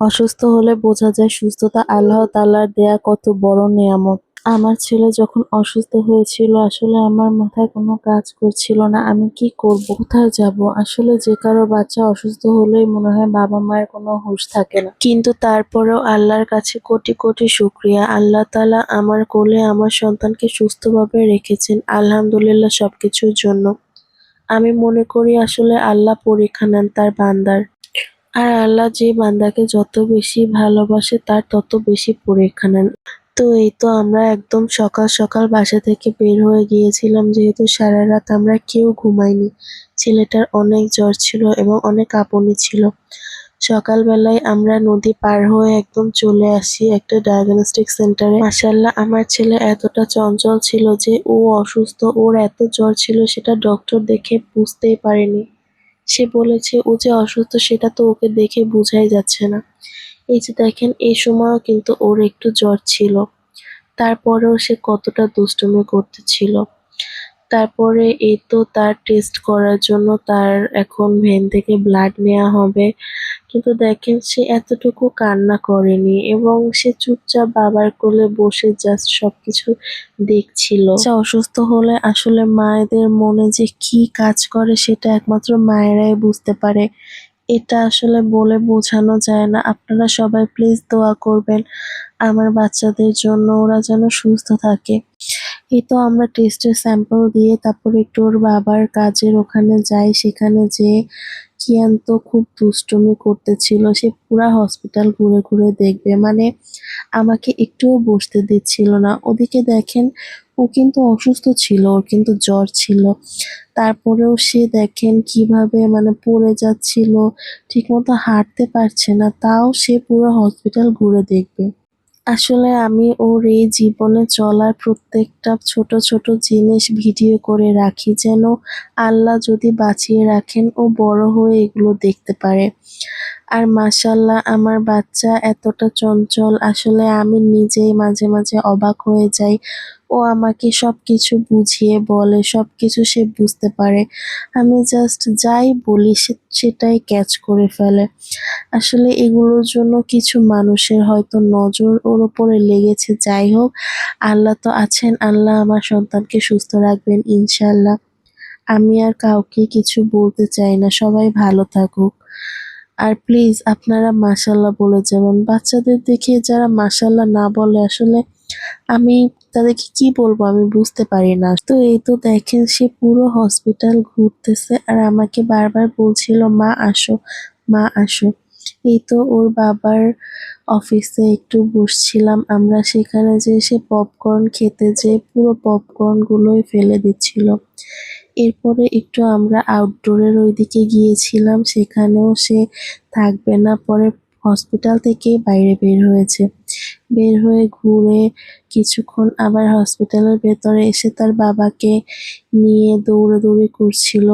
অসুস্থ হলে বোঝা যায় সুস্থতা আল্লাহ তাআলার দেয়া কত বড় নেয়ামত। আমার ছেলে যখন অসুস্থ হয়েছিল, আসলে আমার মাথায় কোনো কাজ করছিল না। আমি কি করব? কোথায় যাব? আসলে যে কারও বাচ্চা অসুস্থ হলেই মনে হয় বাবা মায়ের কোনো হুঁশ থাকে না। কিন্তু তারপরেও আল্লাহর কাছে কোটি কোটি শুক্রিয়া। আল্লাহ তালা আমার কোলে আমার সন্তানকে সুস্থভাবে রেখেছেন, আলহামদুলিল্লাহ সবকিছুর জন্য। আমি মনে করি আসলে আল্লাহ পরীক্ষা নেন তার বান্দার। আর আল্লাহ যে বান্দাকে যত বেশি ভালোবাসে, তার তত বেশি পরীক্ষা নেন তো এই তো আমরা একদম সকাল সকাল বাসা থেকে বের হয়ে গিয়েছিলাম, যেহেতু সারা রাত আমরা কেউ ঘুমাইনি। ছেলেটার অনেক জ্বর ছিল এবং অনেক আপনি ছিল। সকালবেলায় আমরা নদী পার হয়ে একদম চলে আসি একটা ডায়াগনস্টিক সেন্টারে মাসাল্লাহ আমার ছেলে এতটা চঞ্চল ছিল যে ও অসুস্থ, ওর এত জ্বর ছিল সেটা ডক্টর দেখে বুঝতেই পারেনি। সে বলেছে, ও যে অসুস্থ, সেটা তো ওকে দেখে বোঝাই যাচ্ছে না। এই যে দেখেন, এই সময়ও কিন্তু ওর একটু জ্বর ছিল। তারপরেও সে কতটা দুষ্টুমি করতেছিল। তারপরে এই তো তার টেস্ট করার জন্য তার এখন ভেন থেকে ব্লাড নেওয়া হবে। কিন্তু দেখেন সে এতটুকু কান্না করেনি এবং সে চুপচাপ বাবার কোলে বসে জাস্ট সবকিছু দেখছিল। সে অসুস্থ হলে আসলে মায়েদের মনে যে কি কাজ করে সেটা একমাত্র মায়েরাই বুঝতে পারে। এটা আসলে বলে বোঝানো যায় না। আপনারা সবাই প্লিজ দোয়া করবেন আমার বাচ্চাদের জন্য, ওরা যেন সুস্থ থাকে। এই তো আমরা টেস্টের স্যাম্পল দিয়ে তারপর একটু ওর বাবার কাজের ওখানে যাই, সেখানে যেয়ে কিয়ান তো খুব দুষ্টুমি করতেছিল, সে পুরা হসপিটাল ঘুরে ঘুরে দেখবে। মানে আমাকে একটুও বসতে দিচ্ছিল না। ওদিকে দেখেন, ও কিন্তু অসুস্থ ছিল, ওর কিন্তু জ্বর ছিল। তারপরেও সে দেখেন কীভাবে মানে পড়ে যাচ্ছিল, ঠিকমতো হাঁটতে পারছে না, তাও সে পুরো হসপিটাল ঘুরে দেখবে। আসলে আমি ওর এই জীবনে চলার প্রত্যেকটা ছোট ছোট জিনিস ভিডিও করে রাখি যেন আল্লাহ যদি বাঁচিয়ে রাখেন, ও বড় হয়ে এগুলো দেখতে পারে। আর মাসাল্লাহ আমার বাচ্চা এতটা চঞ্চল। আসলে আমি নিজেই মাঝে মাঝে অবাক হয়ে যাই। ও আমাকে সব কিছু বুঝিয়ে বলে সব কিছু সে বুঝতে পারে। আমি জাস্ট যাই বলি, সে, সেটাই ক্যাচ করে ফেলে। আসলে এগুলোর জন্য কিছু মানুষের হয়তো নজর ওর ওপরে লেগেছে। যাই হোক, আল্লাহ তো আছেন, আল্লাহ আমার সন্তানকে সুস্থ রাখবেন ইনশাল্লাহ আমি আর কাউকে কিছু বলতে চাই না, সবাই ভালো থাকুক। আর প্লিজ আপনারা মাশাল্লাহ বলে যাবেন। বাচ্চাদের দেখে যারা মাশাল্লাহ না বলে, আসলে আমি তাদেরকে কি বলব আমি বুঝতে পারি না। তো এই তো দেখেন সে পুরো হসপিটাল ঘুরতেছে আর আমাকে বারবার বলছিল, মা, আসো মা, আসো। এই তো ওর বাবার অফিসে একটু বসছিলাম। আমরা সেখানে যে সে পপকর্ন খেতে যে পুরো পপকর্ন গুলোই ফেলে দিচ্ছিল। এরপরে একটু আমরা আউটডোরের ওইদিকে গিয়েছিলাম, সেখানেও সে থাকবে না। পরে হসপিটাল থেকে বাইরে বের হয়েছে। বের হয়ে ঘুরে কিছুক্ষণ আবার হসপিটালের ভেতরে এসে তার বাবাকে নিয়ে দৌড়াদৌড়ি করছিল।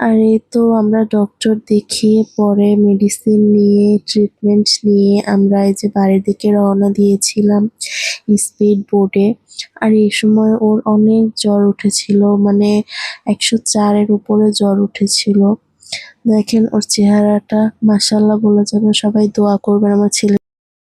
আর এই তো আমরা ডক্টর দেখিয়ে পরে মেডিসিন নিয়ে ট্রিটমেন্ট নিয়ে আমরা এই যে বাড়ির দিকে রওনা দিয়েছিলাম স্পিড বোর্ডে আর এই সময় ওর অনেক জ্বর উঠেছিল মানে একশো চারের উপরে জ্বর উঠেছিল। দেখেন ওর চেহারাটা মাসাল্লাহ বলে যাবে সবাই দোয়া করবেন আমার ছেলে।